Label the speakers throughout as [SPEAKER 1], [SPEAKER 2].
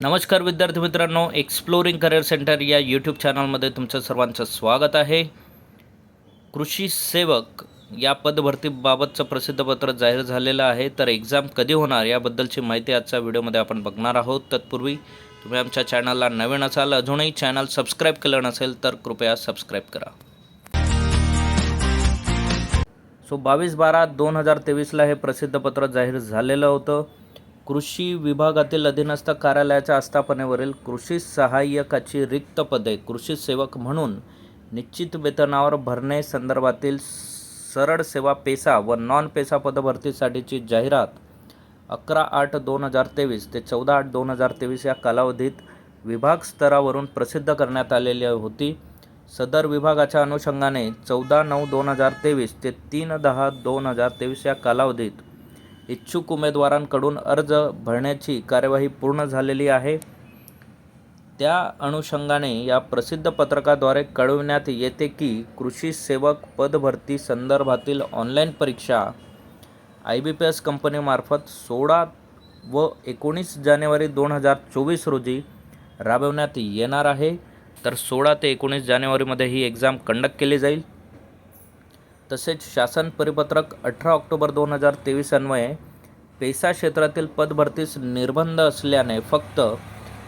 [SPEAKER 1] नमस्कार विद्यार्थी मित्रांनो एक्सप्लोरिंग करिअर सेंटर या यूट्यूब चॅनलमध्ये तुमचं सर्वांचं स्वागत आहे. कृषी सेवक या पदभरतीबाबतचं प्रसिद्ध पत्र जाहीर झालेलं आहे. तर एक्झाम कधी होणार याबद्दलची माहिती आजच्या व्हिडिओमध्ये आपण बघणार आहोत. तत्पूर्वी तुम्ही आमच्या चॅनलला नवीन असाल अजूनही चॅनल सबस्क्राईब केलं नसेल तर कृपया सबस्क्राईब करा. सो बावीस बारा दोन हजार तेवीसला हे प्रसिद्ध पत्र जाहीर झालेलं होतं. कृषी विभागातील अधीनस्थ कार्यालयाच्या आस्थापनेवरील कृषी सहाय्यकाची रिक्त पदे कृषी सेवक म्हणून निश्चित वेतनावर भरणे संदर्भातील सरळ सेवा पेसा व नॉन पेसा पदभरतीसाठीची जाहिरात अकरा आठ दोन हजार तेवीस ते चौदा आठ दोन हजार तेवीस या कालावधीत विभाग स्तरावरून प्रसिद्ध करण्यात आलेली होती. सदर विभागाच्या अनुषंगाने चौदा नऊ दोन हजार तेवीस ते तीन दहा दोन हजार तेवीस या कालावधीत इच्छुक उमेदवारांकडून अर्ज भरण्याची कार्यवाही पूर्ण झालेली आहे. त्या अनुषंगाने या प्रसिद्ध पत्रकाद्वारे कळविण्यात येते की कृषी सेवक पदभरती संदर्भातील ऑनलाईन परीक्षा आय बी पी एस कंपनीमार्फत सोळा व एकोणीस जानेवारी दोन हजार चोवीस रोजी राबवण्यात येणार आहे. तर सोळा ते एकोणीस जानेवारीमध्ये ही एक्झाम कंडक्ट केली जाईल. तसेच शासन परिपत्रक अठरा ऑक्टोबर दोन हजार तेवीस अन्वये पेसा क्षेत्रातील पदभरतीस निर्बंध असल्याने फक्त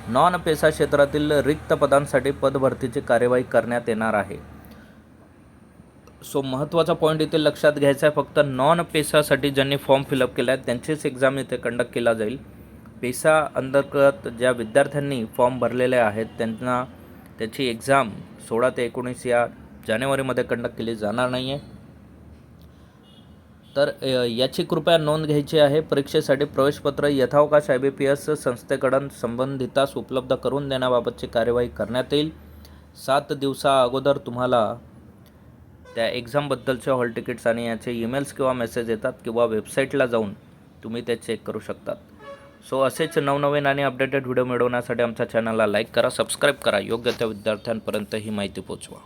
[SPEAKER 1] नॉन पेसा क्षेत्रातील रिक्त पदांसाठी पदभरतीची कार्यवाही करण्यात येणार आहे. सो महत्त्वाचा पॉईंट इथे लक्षात घ्यायचा आहे. फक्त नॉन पेसासाठी ज्यांनी फॉर्म फिलअप केला आहे त्यांचीच एक्झाम इथे कंडक्ट केला जाईल. पेसा अंतर्गत ज्या विद्यार्थ्यांनी फॉर्म भरलेले आहेत त्यांना त्याची एक्झाम सोळा ते एकोणीस या जानेवारीमध्ये कंडक्ट केली जाणार नाही आहे तर याची कृपया नोंद घ्यायची आहे. परीक्षेसाठी प्रवेशपत्र यथावकाश आय बी पी एस संस्थेकडून संबंधितास उपलब्ध करून देण्याबाबतची कार्यवाही करण्यात येईल. सात दिवसा अगोदर तुम्हाला त्या एक्झामबद्दलचे हॉल तिकीट्स आणि याचे ईमेल्स किंवा मेसेज येतात किंवा वेबसाईटला जाऊन तुम्ही ते चेक करू शकतात. सो असेच नवनवीन आणि अपडेटेड व्हिडिओ मिळवण्यासाठी आमच्या चॅनलला लाईक करा सबस्क्राईब करा. योग्य त्या विद्यार्थ्यांपर्यंत ही माहिती पोचवा.